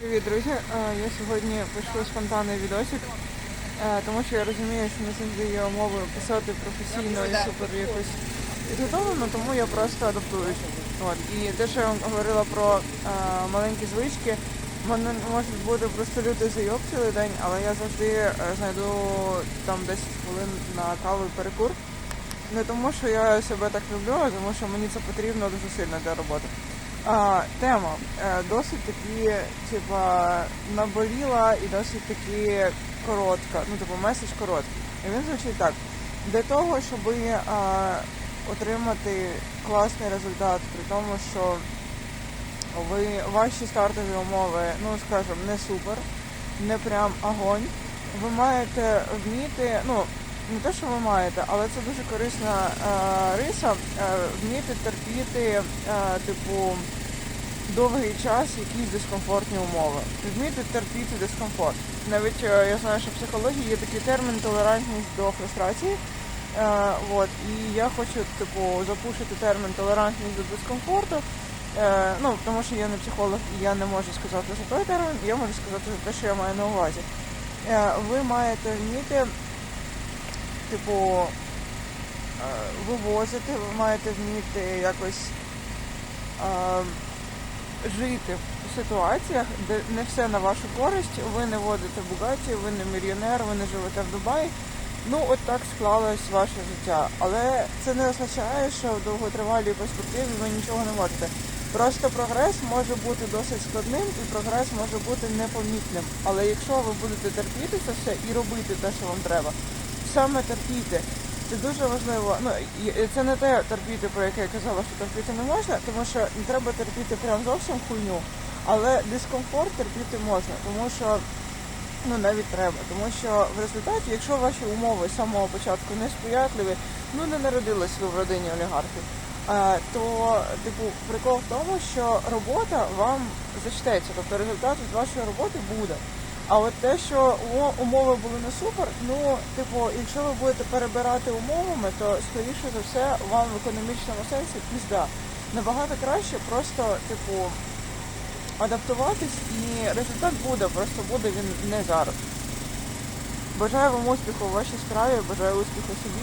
Привіт, друзі! Е, Я сьогодні пишу спонтанний відосик, е, тому що я розумію, що не завжди є умови писати професійно і супер якось підготовлено, тому я просто адаптуюсь. От. І те, що я вам говорила про е, маленькі звички, мене може бути просто лютий зайоб цілий день, але я завжди знайду там 10 хвилин на каву і перекур. Не тому, що я себе так люблю, а тому що мені це потрібно дуже сильно для роботи. А, тема е, досить таки, типа, наболіла і досить таки коротка. Ну, типу, меседж короткий. І він звучить так. Для того, щоб а, отримати класний результат, при тому, що ви ваші стартові умови, ну скажімо, не супер, не прям огонь. Ви маєте вміти, ну не те, що ви маєте, але це дуже корисна е, риса, е, вміти терпіти, е, типу, довгий час якісь дискомфортні умови. Вміти терпіти дискомфорт. Навіть я знаю, що в психології є такий термін толерантність до фрустрації. Е, от, і я хочу, типу, запушити термін толерантність до дискомфорту. Е, ну, тому що я не психолог і я не можу сказати за той термін, я можу сказати за те, що я маю на увазі. Е, ви маєте вміти, типу, е, вивозити, ви маєте вміти якось е, жити в ситуаціях, де не все на вашу користь, ви не водите Бугаті, ви не мільйонер, ви не живете в Дубаї. Ну, от так склалось ваше життя. Але це не означає, що в довготривалій перспективі ви нічого не можете. Просто прогрес може бути досить складним і прогрес може бути непомітним. Але якщо ви будете терпіти це все і робити те, що вам треба, саме терпіти. Це дуже важливо. Ну це не те терпіти, про яке я казала, що терпіти не можна, тому що не треба терпіти прям зовсім хуйню, але дискомфорт терпіти можна, тому що ну навіть треба. Тому що в результаті, якщо ваші умови з самого початку не сприятливі, ну не народились ви в родині олігархів. То, типу, прикол в тому, що робота вам зачтеться, тобто результат від вашої роботи буде. А от те, що умови були не супер, ну, типу, якщо ви будете перебирати умовами, то скоріше за все вам в економічному сенсі пізда. Набагато краще просто, типу, адаптуватись і результат буде, просто буде він не зараз. Бажаю вам успіху в вашій справі, бажаю успіху собі.